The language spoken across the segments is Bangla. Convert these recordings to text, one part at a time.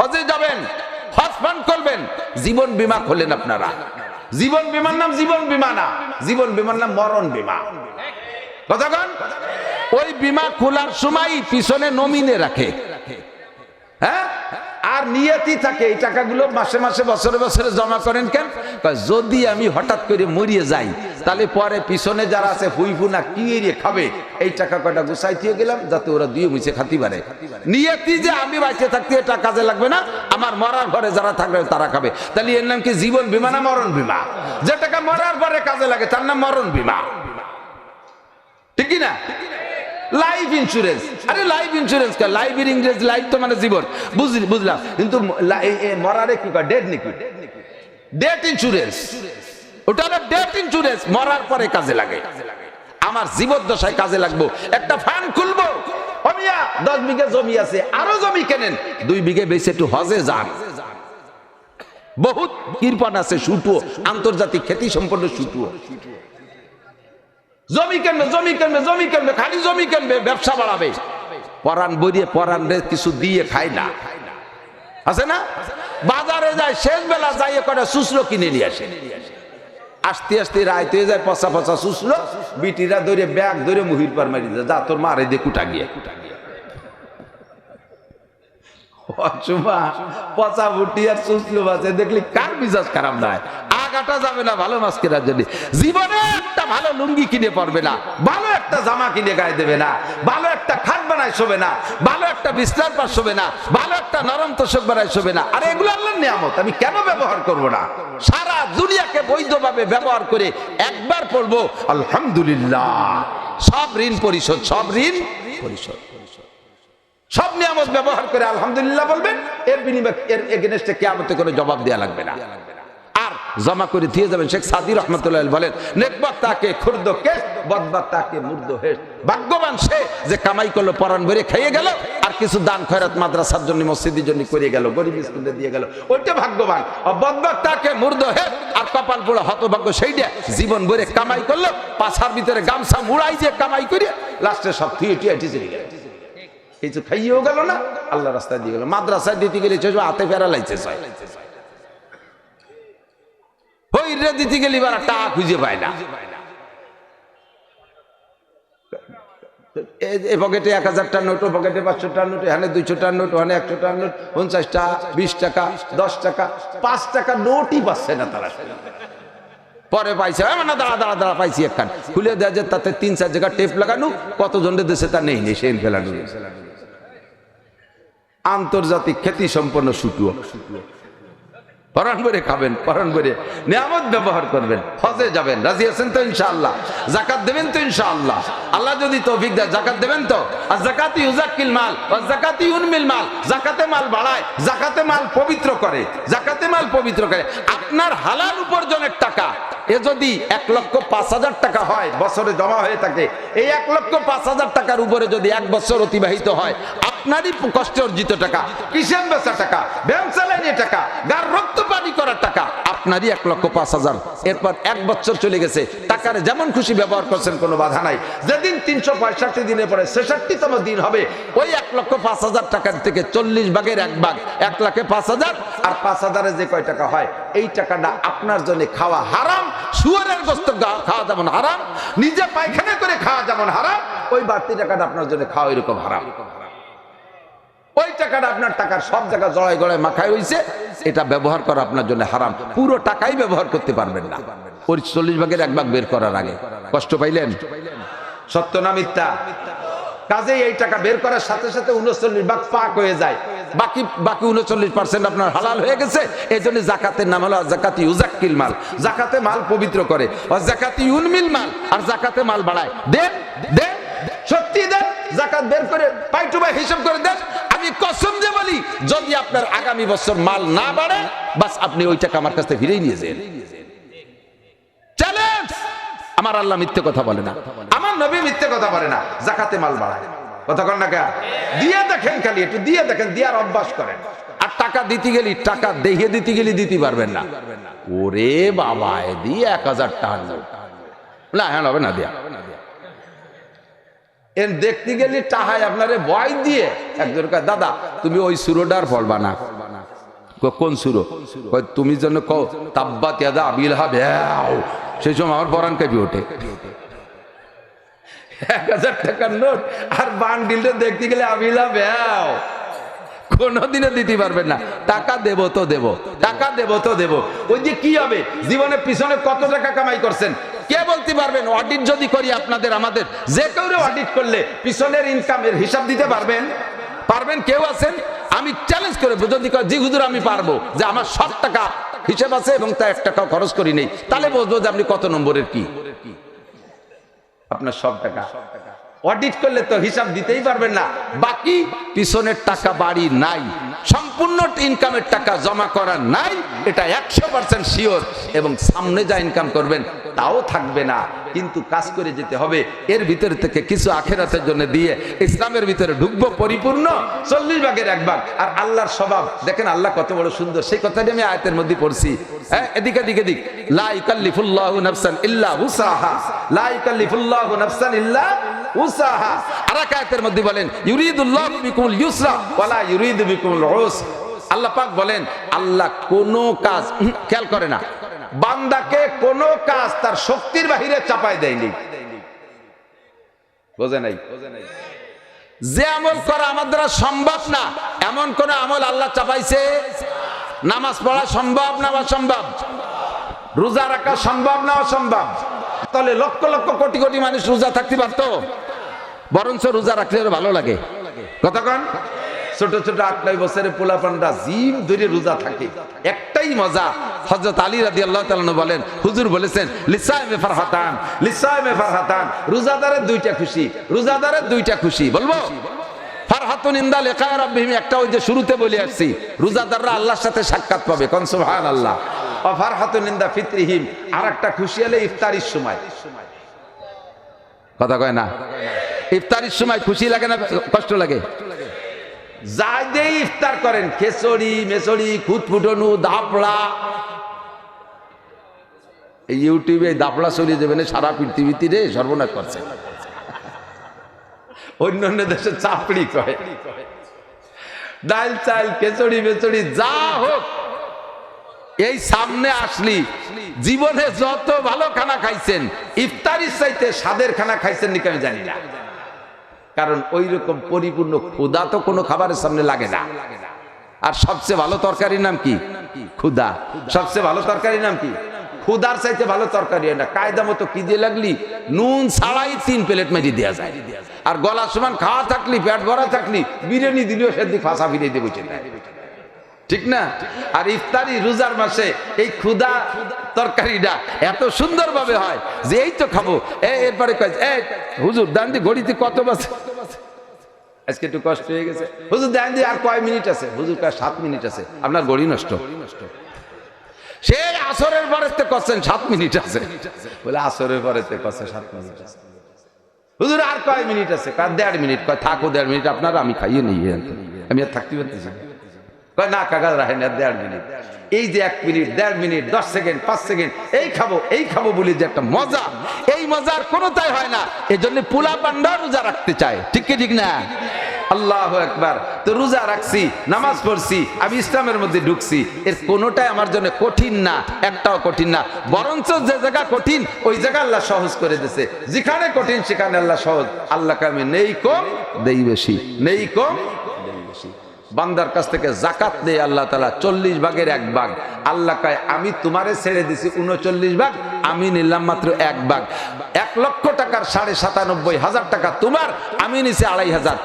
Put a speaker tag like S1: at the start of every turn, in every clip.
S1: হজে যাবেন, হজ ফান্ড করবেন, জীবন বিমা খোলেন আপনারা। জীবন বিমার নাম জীবন বিমা না, জীবন বিমার নাম মরণ বীমা। কতক্ষণ ওই বিমা খোলার সময় পিছনে নমিনে রাখে। হ্যাঁ? আর নিয়তি থাকে, এই টাকাগুলো মাসে মাসে, বছরে বছরে জমা করেন কেন? যদি আমি হঠাৎ করে মরিয়ে যাই, তাহলে পরে পিছনে যারা আছে, ফুই ফুনা কি খাবে? এই টাকা কয়টা গুছাই দিয়ে গেলাম, যাতে ওরা দিয়ে মুছে খাতি পারে নিয়তি যে আমি বাইচে থাকতে এটা কাজে লাগবে না, আমার মরার ঘরে যারা থাকবে, তারা খাবে। তাহলে এর নাম কি জীবন বীমা না মরণ বিমা? যে টাকা মরার পরে কাজে লাগে, তার নাম মরণ বিমা। ঠিক না? লাইফ ইন্স্যুরেন্স আরে লাইফ ইন্স্যুরেন্স কা? লাইফের ইংরেজি লাইফ তো মানে জীবন। বুঝলি বুঝলাম। কিন্তু মরারে কি কয়? ডেট নাকি ডেট ইন্স্যুরেন্স ওটা হলো ডেট ইন্স্যুরেন্স মরার পরে কাজে লাগে। আমার জীবদ্দশায় কাজে লাগবো। একটা ফান্ড খুলবো। অমিয়া দশ বিঘে জমি আছে। আরও জমি কেনেন? দুই বিঘে বেশি একটু হজে যান। বহুত কৃপণ আছে, সুটুও। আন্তর্জাতিক খ্যাতি সম্পন্ন সুটুও। জমি কিনবে জমি কিনবে জমি কিনবে, খালি জমি কিনবে, ব্যবসা বাড়াবে। বইয়ে পরান রে কিছু দিয়ে খায় না। আছে না? বাজারে যায় শেষ বেলা যাই কটা শুশলো কিনে নিয়ে আসে। আস্তে আস্তে রাইতে যায়, পচা পচা শুশলো বিটিরা ধরে ব্যাগ ধরে মুহির পার মারি যা, তোর মারে দিয়ে কুটা গিয়ে। অচুমা পচা বুটি আর শুশলো বাজে, দেখলি কার মিজাজ খারাপ নয় আগাটা যাবে না, ভালো মাছ কেনার জন্য। জীবনে একটা ভালো লুঙ্গি কিনে পারবে না, ভালো একটা জামা কিনে গায়ে দেবে না, ভালো একটা খাট বানায় শোবে না, ভালো একটা বিছনার পাশ শোবে না, ভালো একটা নরম তোষক বানায় শোবে না। আর এগুলো আল্লাহর নিয়ামত, আমি কেন ব্যবহার করব না? সারা দুনিয়াকে বৈধভাবে ব্যবহার করে একবার পড়ব, আলহামদুলিল্লাহ। সব ঋণ পরিশোধ, সব ঋণ পরিশোধ। সব নিয়ামত ব্যবহার করে আলহামদুলিল্লাহ বলবেন, এর বিনিময়, এর এগেনস্টে কেয়ামতে কোনো জবাব দেওয়া লাগবে না। জমা করে দিয়ে যাবেন। শেখ সাদি রহমতুল্লাহ বলেন নেকবাত তাকে খুর্দ কেস বদবাত তাকে মুর্দ হেস ভাগ্যবান সে যে কামাই করল, পরাণ ভরে খেয়ে গেল, আর কিছু দান খয়রাত মাদ্রাসার জন্য, মসজিদের জন্য করে গেল, গরিব স্কুলে দিয়ে গেল। ওইটা ভাগ্যবান। আর বদবাত তাকে মুর্দ হেস আর কপাল পুরো হতভাগ্য সেইটা, জীবন ভরে কামাই করল, পাছার ভিতরে গামছা মুড়াই যে কামাই করে, লাস্টে সব থিয়ে টিয়ে চলে গেল। কিছু খাইয়েও গেল না, আল্লাহ রাস্তায় দিয়ে গেল। মাদ্রাসায় দিতে গেলে হাতে ফেরা লাইছে ওই দিতে গেলে এবার টাকা খুঁজে পায় না। এ- পকেটে এক হাজার টাকা নোট ও পকেটে নোট এখানে নোট ওখানে নোট পঞ্চাশ টাকা বিশ টাকা দশ টাকা পাঁচ টাকা নোটই পাচ্ছে না তারা। পরে পাইছে, এ মানে দাঁড়া দাঁড়া দাঁড়া, পাইছি একখান। খুলে দেওয়া যে তাতে তিন, চার জায়গা টেপ লাগানো কতজনের দেশে তা নেই নেই সেন ফেলানো। আন্তর্জাতিক খ্যাতি সম্পন্ন সুটুও। পরাণ করে খাবেন পরাণ করে নিয়ামত ব্যবহার করবেন। হজে যাবেন, রাজি আছেন তো ইনশাআল্লাহ? জাকাত দেবেন তো ইনশাআল্লাহ? আল্লাহ যদি তৌফিক দেয়, জাকাত দেবেন তো? আর জাকাতি উজাকিল মাল, আর জাকাতি উনমিল মাল, জাকাতে মাল বাড়ায়, জাকাতে মাল পবিত্র করে, জাকাতে মাল পবিত্র করে। আপনার হালাল উপার্জনের টাকা এ যদি এক লক্ষ পাঁচ হাজার টাকা হয়, বছরে জমা হয়ে থাকে, এই এক লক্ষ পাঁচ হাজার টাকার উপরে যদি এক বছর অতিবাহিত হয়, আপনারই কষ্টে অর্জিত টাকা কিষেন বেচা টাকা ব্যায়াম চালাইনি টাকা, গার রক্ত পানি করার টাকা, আপনারই এক লক্ষ পাঁচ হাজার। এরপর এক বছর চলে গেছে, টাকার যেমন খুশি ব্যবহার করছেন, কোনো বাধা নাই। যেদিন তিনশো পঁয়ষট্টি দিনের পরে ছেষট্টিতম দিন হবে, ওই এক লক্ষ পাঁচ হাজার টাকার থেকে চল্লিশ ভাগের এক ভাগ, এক লাখে পাঁচ হাজার। আর পাঁচ হাজারে যে কয় টাকা হয়, এই টাকাটা আপনার জন্য খাওয়া হারাম শুয়ারের গোস্ত খাওয়া যেমন হারাম, নিজে পায়খানা করে খাওয়া যেমন হারাম, ওই বাড়তি টাকাটা আপনার জন্য খাওয়া এরকম হারাম। ওই টাকাটা আপনার টাকার সব জায়গা জড়াই গড়ায় মাখায় হয়েছে এটা ব্যবহার করা আপনার জন্য হারাম। পুরো টাকাই ব্যবহার করতে পারবেন না। চল্লিশ ভাগের এক ভাগ বের করার আগে। কষ্ট পাইলেন? সত্য না মিথ্যা? কাজে এই টাকা বের করার সাথে সাথে উনচল্লিশ ভাগ পাক হয়ে যায়। বাকি বাকি উনচল্লিশ পার্সেন্ট আপনার হালাল হয়ে গেছে এই জন্য জাকাতের নাম হলো জাকাতি উজাক্কিল মাল। জাকাতে মাল পবিত্র করে জাকাতি উনমিল মাল, আর জাকাতে মাল বাড়ায়। দেন সত্যি জাকাত বের করে হিসাব করে আমি কসম যে বলি, যদি আপনার আগামী বছর মাল না বাড়ে, বাস আপনি ওই টাকা আমার কাছ থেকে ফিরেই নিয়ে যান। আমার আল্লাহ মিথ্যে কথা বলে না। নবী মিথ্যে কথা বলে না, জাকাতে মাল বাড়ায়। কন না কে দিয়ে দেখেন খালি, একটু দিয়ে দেখেন দিয়ার অভ্যাস করেন। আর টাকা দিতে গেলি, টাকা দেখে দিতে গেলি দিতে পারবেন না। ওরে বাবা দিয়ে এক হাজার টাকা। না হ্যাঁ হবে না, দিয়া। এর দেখতে গেলে টাহায় আপনারে ভয় দিয়ে একজন দাদা, তুমি ওই সুরোডার পড়বা না। কোন সুরো? তুমি যেন কও তাব্বাত ইয়াদা আবিল হা সেই সময় আমার পরাণ কাঁপি ওঠে। এক হাজার টাকার নোট আর বান্ডিলটা দেখতে গেলে আবিলা ভ্যাও কোনোদিনও দিতে পারবেন না। টাকা দেব তো দেব, টাকা দেব তো দেব। ওই যে কি হবে? জীবনে পিছনে কত টাকা কামাই করছেন? কে বলতে পারবেন? অডিট যদি করি আপনাদের, আমাদের। যে কেউ অডিট করলে পিছনের ইনকামের হিসাব দিতে পারবেন? পারবেন? কেউ আছেন? আমি চ্যালেঞ্জ করে যদি জি হুজুর, আমি পারব। যে আমার সব টাকা হিসেব আছে এবং তা এক টাকাও খরচ করি নেই। তাহলে বুঝব যে আপনি কত নম্বরের কি? আপনার সব টাকা। অডিট করলে তো হিসাব দিতেই পারবেন না। বাকি পিছনের টাকা বাড়ি নাই। সম্পূর্ণ ইনকামের টাকা জমা করা নাই। এটা একশো পার্সেন্ট শিওর এবং সামনে যা ইনকাম করবেন তাও থাকবে না। কিন্তু কাজ করে যেতে হবে। এর ভিতরে থেকে কিছু আখেরাতের জন্য দিয়ে ইসলামের ভিতরে ঢুকবো পরিপূর্ণ। চল্লিশ ভাগের এক ভাগ। আর আল্লাহর স্বভাব। দেখেন আল্লাহ কত বড় সুন্দর। সেই কথাটি আমি আয়তের মধ্যে পড়ছি। হ্যাঁ মধ্যে বলেন আল্লাহ বলেন, আল্লাহ কোন কাজ খেয়াল করে না। বান্দাকে কোন কাজ তার শক্তির বাহিরে চাপায় দেয়নি। বোঝে নাই? যে আমল করা আমার দ্বারা সম্ভব না, এমন কোন আমল আল্লাহ চাপাইছে? নামাজ পড়া সম্ভব না অসম্ভব? রোজা রাখা সম্ভব না অসম্ভব? তাহলে লক্ষ লক্ষ কোটি কোটি মানুষ রোজা থাকতে পারতো? বরঞ্চ রোজা রাখলে ভালো লাগে। কতক্ষণ ছোট ছোট আট নয় বছরের পোলাপানরা জিম ধরে রোজা থাকে। একটাই মজা হজরত আলী রাদি আল্লাহ তালন বলেন, হুজুর বলেছেন, লিসাইমে ফারহাতান লিসাইমে ফারহাতান রোজাদারের দুইটা খুশি রোজাদারের দুইটা খুশি, বলব? একটা ওই যে শুরুতে বলে আসছি, রোজাদাররা আল্লাহর সাথে সাক্ষাৎ পাবে আল্লাহ খুশি হলে ইফতারির সময়। কথা কয় না? ইফতারির সময় খুশি লাগে না, কষ্ট লাগে? যাই ইফতার করেন, খেচড়ি, মেচড়ি খুটফুটনু দাপড়া। ইউটিউবে দাপড়া চলিয়ে যাবে না, সারা পৃথিবীতে রে, সর্বনাশ করছে। অন্য অন্য দেশে চাপড়ি কয়। ডাল চাল, খেচড়ি, মেচড়ি, যা হোক, এই সামনে আসলি, জীবনে যত ভালো খানা খাইছেন, ইফতারির চাইতে স্বাদের খানা খাইছেন নাকি আমি জানি না। কারণ ওই রকম পরিপূর্ণ ক্ষুদা তো কোনো খাবারের সামনে লাগে না। আর সবচেয়ে ভালো তরকারির নাম কি? ক্ষুদা সবচেয়ে ভালো তরকারির নাম কি? ক্ষুদার চাইতে ভালো তরকারি হয় না। কায়দা মতো কি দিয়ে লাগলি? নুন ছাড়াই তিন প্লেট মেরি দেওয়া যায়। আর গলা সমান খাওয়া থাকলি, পেট ভরা থাকলি, বিরিয়ানি দিলেও সেদিন ফাঁসা ফিরিয়ে দিয়ে বসে দেয় ঠিক না? আর ইফতারি রোজার মাসে এই ক্ষুদা তরকারিটা এত সুন্দর ভাবে হয় যে এই তো খাব। এ, এরপরে হুজুর, দান দি, ঘড়িতে কত বাজে? আজকে একটু কষ্ট হয়ে গেছে। হুজুর, দান আর কয় মিনিট আছে? হুজুর কয়, সাত মিনিট আছে। আপনার ঘড়ি নষ্ট। সেই আসরের পরে করছেন, সাত মিনিট আছে। বলে, আসরের পরে করছে, সাত মিনিট আছে। হুজুর, আর কয় মিনিট আছে? কয়, দেড় মিনিট। কয়, থাকো দেড় মিনিট, আপনারা আমি খাইয়ে নিই, আমি আর থাকতে পারতেছি। না কাকা রাখেন আর দেড় মিনিট। এই যে এক মিনিট, দেড় মিনিট, দশ সেকেন্ড, পাঁচ সেকেন্ড, এই খাব এই খাব বলে যে একটা মজা। এই মজার কোনোটাই হয় না। এই জন্য পোলা পান্ডা রোজা রাখতে চায়। ঠিক কি, ঠিক না? আল্লাহ একবার তো রোজা রাখছি, নামাজ পড়ছি, আমি ইসলামের মধ্যে ঢুকছি। এর কোনোটাই আমার জন্য কঠিন না, একটাও কঠিন না। বরঞ্চ যে জায়গা কঠিন, ওই জায়গা আল্লাহ সহজ করে দিছে যেখানে কঠিন, সেখানে আল্লাহ সহজ। আল্লাহকে আমি নেই কম দেই বেশি। নেই কম বান্দার কাছ থেকে জাকাত নেই আল্লাহ তালা চল্লিশ ভাগের এক ভাগ। আল্লাহ কয়, আমি তোমারে ছেড়ে দিছি উনচল্লিশ ভাগ, আমি নিলাম মাত্র এক ভাগ। এক লক্ষ টাকার সাড়ে সাতানব্বই হাজার টাকা তোমার, আমি নিছি আড়াই হাজার।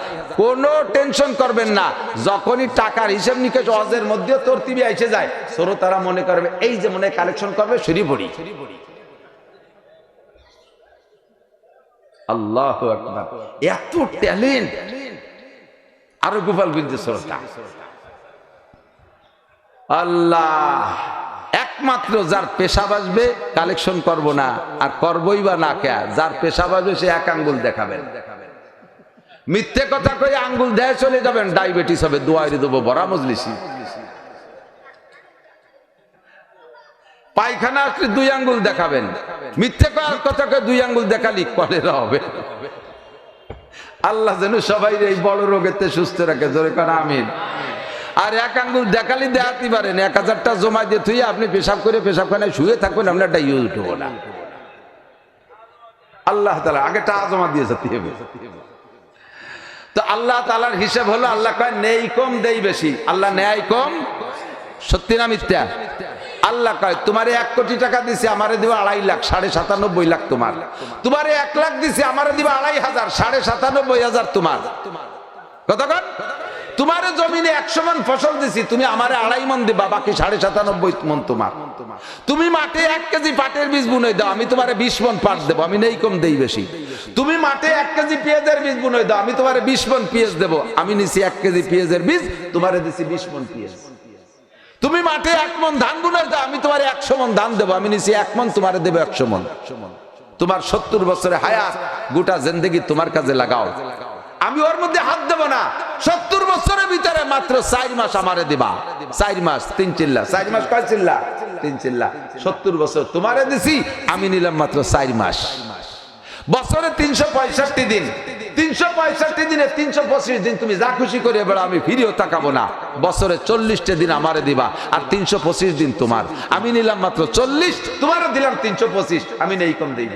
S1: কোনো টেনশন করবেন না, যখনই টাকার হিসেব নিকেশ অজের মধ্যে তোর তিবি এসে যায়, শ্রোতারা মনে করবে, এই যে মনে কালেকশন করবে, সরি পড়ি। আল্লাহ এত ট্যালেন্ট আরও গোপালগঞ্জ শ্রোতা। আল্লাহ, একমাত্র যার পেশা বাসবে কালেকশন করব না, আর করবই বা না কে, যার পেশা বাসবে সে এক আঙ্গুল দেখাবেন। মিথ্যে কথা কই আঙ্গুল দেয় চলে যাবেন, ডায়াবেটিস হবে দোয়ারি দেবো, বড়া মজলিসি। পায়খানা আসলে দুই আঙ্গুল দেখাবেন। মিথ্যে কথা কয়ে দুই আঙ্গুল দেখালি, কলেরা হবে। আল্লাহ যেন সবাই এই বড় রোগেতে সুস্থ রাখে। জোরে কর আমিন। আর এক আঙ্গুল দেখালি দেখাতে পারেন এক হাজারটা জমা দিয়ে তুই আপনি পেশাব করে পেশাব পেশাবখানায় শুয়ে থাকবেন আপনার একটা ইউজ উঠবো না। আল্লাহ তালা আগে টাকা জমা দিয়ে যেতে হবে। তো আল্লাহ তালার হিসেব হলো, আল্লাহ কয়, নেই কম, দেই বেশি। আল্লাহ নেয় কম, সত্যি না মিথ্যা? আল্লাহ কয়, তোমারে এক কোটি টাকা দিছে, আমারে দিবা আড়াই লাখ, সাড়ে সাতানব্বই লাখ তোমার। তোমারে এক লাখ দিছে, আমারে দিবা আড়াই হাজার, সাড়ে সাতানব্বই হাজার তোমার। কতক্ষণ তোমার জমিনে একশো মন ফসল দিছি, তুমি আমারে আড়াই মন দিবা, বাকি সাড়ে সাতানব্বই মন তোমার। তুমি মাঠে এক কেজি পাটের বীজ বুনে দাও, আমি তোমার বিশ মন পাট দেবো, আমি নেই কম দেই বেশি। তুমি মাঠে এক কেজি পেঁয়াজের বীজ বুনে দাও, আমি তোমার বিশ মন পেঁয়াজ দেবো, আমি নিছি এক কেজি পেঁয়াজের বীজ, তোমারে দিছি বিশ মন পেঁয়াজ। তুমি মাঠে এক মন ধান বুনে দাও, আমি তোমার একশো মন ধান দেবো। আমি নিছি এক মন, তোমারে দেবো একশো মন। তোমার সত্তর বছরে হায়াত, গোটা জিন্দগি তোমার কাজে লাগাও। আমি ওর মধ্যে হাত দেব না। সত্তর বছরের ভিতরে মাত্র চার মাস আমারে দিবা। চার মাস, তিন চিল্লা। চার মাস কয় চিল্লা? তিন চিল্লা। সত্তর বছর তোমারে দিছি, আমি নিলাম মাত্র চার মাস। বছরে তিনশো পঁয়ষট্টি দিন। তিনশো পঁয়ষট্টি দিনে, তিনশো পঁচিশ দিন তুমি যা খুশি করে এবার আমি ফিরেও তাকাবো না। বছরে চল্লিশটা দিন আমারে দিবা, আর তিনশো পঁচিশ দিন তোমার। আমি নিলাম মাত্র চল্লিশ, তোমারও দিলাম তিনশো পঁচিশ, আমি নেই কম দিই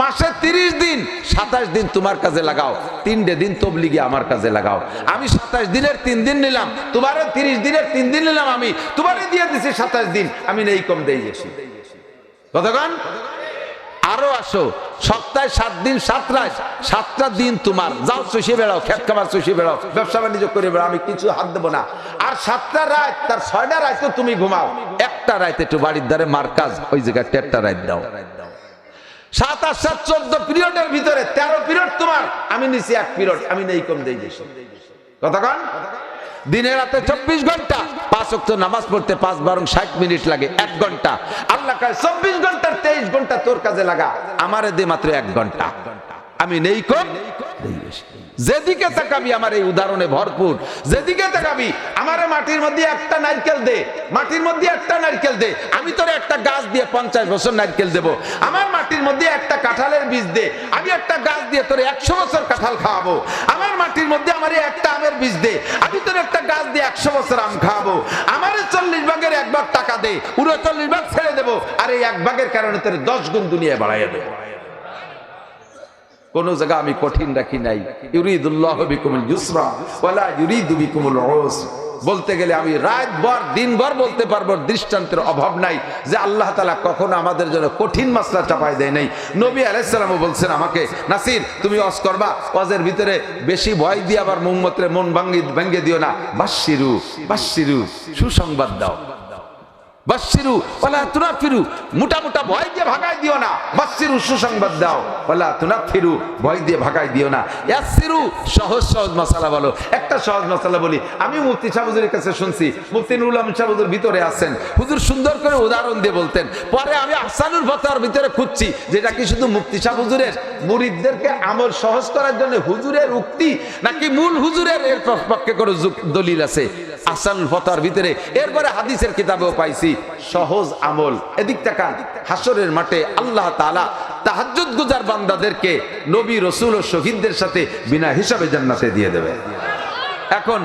S1: মাসে তিরিশ দিন, সাতাশ দিন তোমার কাজে লাগাও, তিনটে দিন তবলিগে আমার কাজে লাগাও। আমি সাতাশ দিনের তিন দিন নিলাম, তোমারও তিরিশ দিনের তিন দিন নিলাম আমি তোমারে দিয়ে দিছি সাতাশ দিন, আমি নেই কম দেই বেশি। কতক্ষণ? আরও আসো। সপ্তাহে সাত দিন, সাত রাত। সাতটা দিন তোমার। যাও চষে বেড়াও, খেত খাবার চষে বেড়াও, ব্যবসা বাণিজ্য করে বেড়াও, আমি কিছু হাত দেবো না। আর সাতটা রাত, তার ছয়টা রাত তুমি ঘুমাও। একটা রাত একটু বাড়ির দ্বারে মার কাজ ওই জায়গায় চারটা রাত দাও। সাত, আট, সাত, চোদ্দ পিরিয়ডের ভিতরে তেরো পিরিয়ড তোমার। আমি নিচে এক পিরিয়ড, আমি নেই কম দেই বেশি কতক্ষণ দিনে রাতে চব্বিশ ঘণ্টা। পাঁচ অক্ত নামাজ পড়তে পাঁচ বারং ষাট মিনিট লাগে, এক ঘণ্টা। আল্লাহ চব্বিশ ঘণ্টার তেইশ ঘণ্টা তোর কাজে লাগা। আমারে দে মাত্র এক ঘণ্টা। আমি নেই কম, নেই বেশি। যেদিকে তাকাবি আমার এই উদাহরণে ভরপুর, যেদিকে তাকাবি, আমারে মাটির মধ্যে একটা নারকেল দে, মাটির মধ্যে একটা নারকেল দে, আমি তোর একটা গাছ দিয়ে পঞ্চাশ বছর নারকেল দেব, আমার মাটির মধ্যে একটা কাঁঠালের বীজ দে, আমি একটা গাছ দিয়ে তোর একশো বছর কাঁঠাল খাওয়াবো, আমার মাটির মধ্যে আমার একটা আমের বীজ দে, আমি তোর একটা গাছ দিয়ে একশো বছর আম খাওয়াবো, আমার চল্লিশ ভাগের এক ভাগ টাকা দে, উনচল্লিশ ভাগ ছেড়ে দেবো, আর এই এক ভাগের কারণে তোর দশ গুণ দুনিয়ায় বাড়াইয়া দেবো। কোন জায়গা আমি কঠিন রাখি নাই। ইউরিদুল্লাহ বিকুমুল ইউসরা ওয়ালা ইউরিদু বিকুমুল উসরা। বলতে গেলে আমি রাত ভর দিন ভর বলতে পারব, দৃষ্টান্তের অভাব নাই যে আল্লাহ তালা কখনো আমাদের জন্য কঠিন মাসলা চাপাই দেয় নাই। নবী আলাইসালামও বলছেন আমাকে, নাসির, তুমি অস করবা? অজের ভিতরে বেশি ভয় দিয়ে আবার মোমমত্রে মন ভাঙ্গি, ভেঙ্গে দিও না। বাসিরু বাসিরু সুসংবাদ দাও। বাসিরু ওলা তুনা ফিরু মোটা মোটা ভয় দিয়ে ভাগাই দিও না। বাসিরু সুসংবাদ দাও। ওলা তুনা ফিরু ভয় দিয়ে ভাগাই দিও না। ইয়াসিরু সহজ সহজ মশালা বলো। একটা সহজ মশালা বলি। আমি কাছে শুনছি। ভিতরে আছেন। হুজুর সুন্দর করে উদাহরণ দিয়ে বলতেন। পরে আমি আহসানুল ফতার ভিতরে খুঁজছি, যেটা কি শুধু মুফতি সাহুজুরের? মুরিদদেরকে আমল সহজ করার জন্য হুজুরের উক্তি, নাকি মূল হুজুরের এর পক্ষে করে দলিল আছে? আহসানুল ফতার ভিতরে। এরপরে হাদিসের কিতাবেও পাইছি, সহজ আমল। এদিক টাকা হাসরের মাঠে আল্লাহ তালা তাহাজুদ গুজার বান্দাদেরকে নবী রসুল ও শহীদদের সাথে বিনা হিসাবে জান্নাতে দিয়ে দেবে। এখন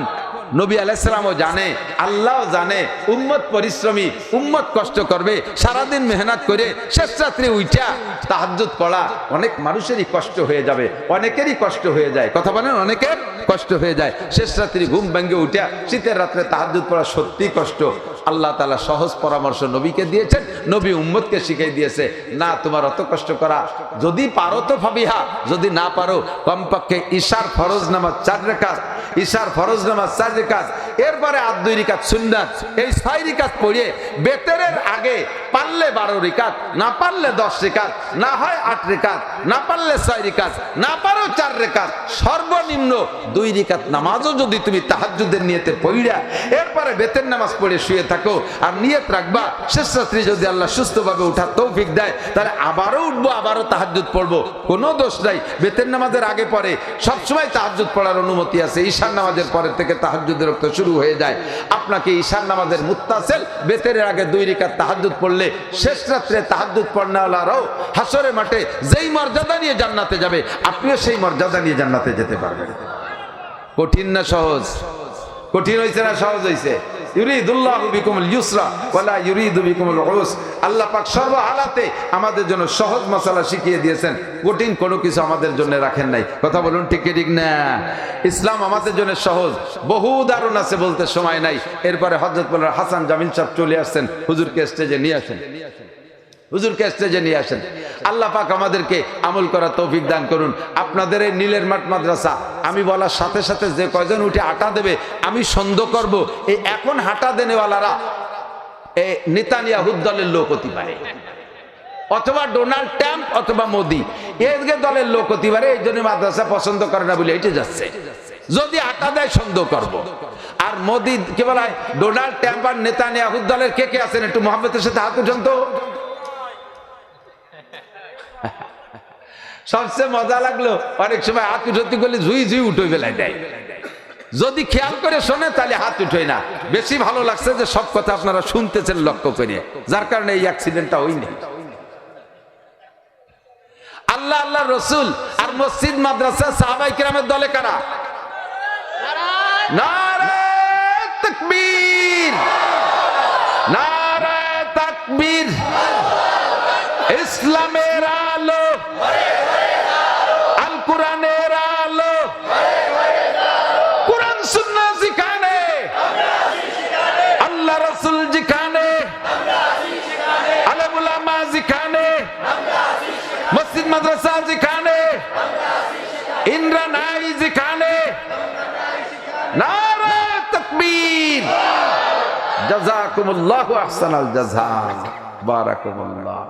S1: নবী আলাইসালামও জানে আল্লাহ জানে, উম্মত পরিশ্রমী, উম্মত কষ্ট করবে, সারাদিন মেহনত করে শেষ রাত্রে উইটা তাহাজ্জুদ পড়া, অনেক মানুষেরই কষ্ট হয়ে যাবে, অনেকেরই কষ্ট হয়ে যায়। কথা বলেন, অনেকের কষ্ট হয়ে যায়। শেষ রাত্রি ঘুম ভেঙে উঠা, শীতের রাত্রে তাহাজ্জুদ পড়া সত্যি কষ্ট। আল্লাহ তালা সহজ পরামর্শ নবীকে দিয়েছেন, নবী উম্মতকে শিখিয়ে দিয়েছে, না, তোমার অত কষ্ট করা, যদি পারো তো ফাবিহা, যদি না পারো, কমপক্ষে ঈশার ফরজ নামাজ চার রেখাত ঈশার ফরজ নামাজ চার রেখাত এরপরে আর দুই রিকাত সুন্নাত। এই ছয় রিকাত পড়িয়ে বেতেরের আগে পারলে বারো রিকাত, না পারলে দশ রিকাত, না হয় আট রিকাত, না পারলে ছয় রিকাত, না পারো চার রেখাত সর্বনিম্ন দুই রিকাত নামাজও যদি তুমি তাহাজ্জুদের নিয়তে পড়িয়া এরপরে বেতের নামাজ পড়ে শুয়ে থাকো আর নিয়ত রাখবা শেষ যদি আল্লাহ সুস্থভাবে উঠার তৌফিক দেয়, তাহলে আবারও উঠবো, আবারও তাহাজ্জুদ পড়ব, কোনো দোষ নাই। বেতের নামাজের আগে পরে সবসময় তাহাজ্জুদ পড়ার অনুমতি আছে ঈশান নামাজের পরে থেকে তাহাজ্জুদের রক্ত শুরু হয়ে যায়। আপনাকে ঈশান নামাজের মুত্তাসেল, বেতের আগে দুই রিকার তাহাদুত পড়লে শেষ রাত্রে তাহাদুত পড়নাওয়ালারাও হাসরে মাঠে যেই মর্যাদা নিয়ে জান্নাতে যাবে, আপনিও সেই মর্যাদা নিয়ে জান্নাতে যেতে পারবেন। কঠিন না সহজ? কঠিন হয়েছে না সহজ হয়েছে ইউরিদুল্লাহু ইউসরা ওয়ালা ইউরিদু বিকুমুল আল্লাহ সর্ব হালাতে আমাদের জন্য সহজ মশালা শিখিয়ে দিয়েছেন। কঠিন কোনো কিছু আমাদের জন্য রাখেন নাই। কথা বলুন ঠিক ঠিক না? ইসলাম আমাদের জন্য সহজ। বহু দারুণ আছে বলতে সময় নাই। এরপরে হজরত হাসান জামিন সাহেব চলে আসছেন। হুজুরকে স্টেজে নিয়ে আসেন। হুজুরকে স্টেজে নিয়ে আসেন। আল্লাহ পাক আমাদেরকে আমল করার তৌফিক দান করুন। আপনাদের এই নীলের মাঠ মাদ্রাসা, আমি বলার সাথে সাথে যে কয়জন উঠে আটা দেবে, আমি সন্দেহ করব, এই এখন হাঁটা দেনেওয়ালারা এ নেতানিয়া দলের লোক হতে পারে অথবা ডোনাল্ড ট্রাম্প অথবা মোদি এদিকে দলের লোক হতে পারে এই জন্য মাদ্রাসা পছন্দ করে না বলে এটি যাচ্ছে। যদি আটা দেয়, সন্দেহ করব। আর মোদি, কে বলা, ডোনাল্ড ট্রাম্প আর নেতানিয়াহুদ দলের কে কে আছেন, একটু মোহাম্মদের সাথে হাত উঠান তো। সবচেয়ে মজা লাগল, অনেক সময় হাত উঠতে করলে ঝুই ঝুই উঠে বেলায় দেয়। যদি খেয়াল করে শোনে, তাহলে হাত উঠে না। বেশি ভালো লাগছে যে সব কথা আপনারা শুনতেছেন লক্ষ্য করে। যার কারণে এই অ্যাক্সিডেন্টটা হয়নি। আল্লাহ আল্লাহ রসুল আর মসজিদ, মাদ্রাসা, সাহাবাই কিরামের দলে কারা? তাকবীর। নারায়ে তাকবীর। ইসলামের আলো আল কোরআনের আলো কোরআন সুন্নাহ যেখানে আল্লাহ রাসূল যেখানে আলেম উলামা যেখানে মসজিদ মাদ্রাসা যেখানে ইন্দ্রা নাই যেখানে নারে তাকবীর জাযাকুমুল্লাহু আহসানাল জাযা বারাকাতুল্লাহ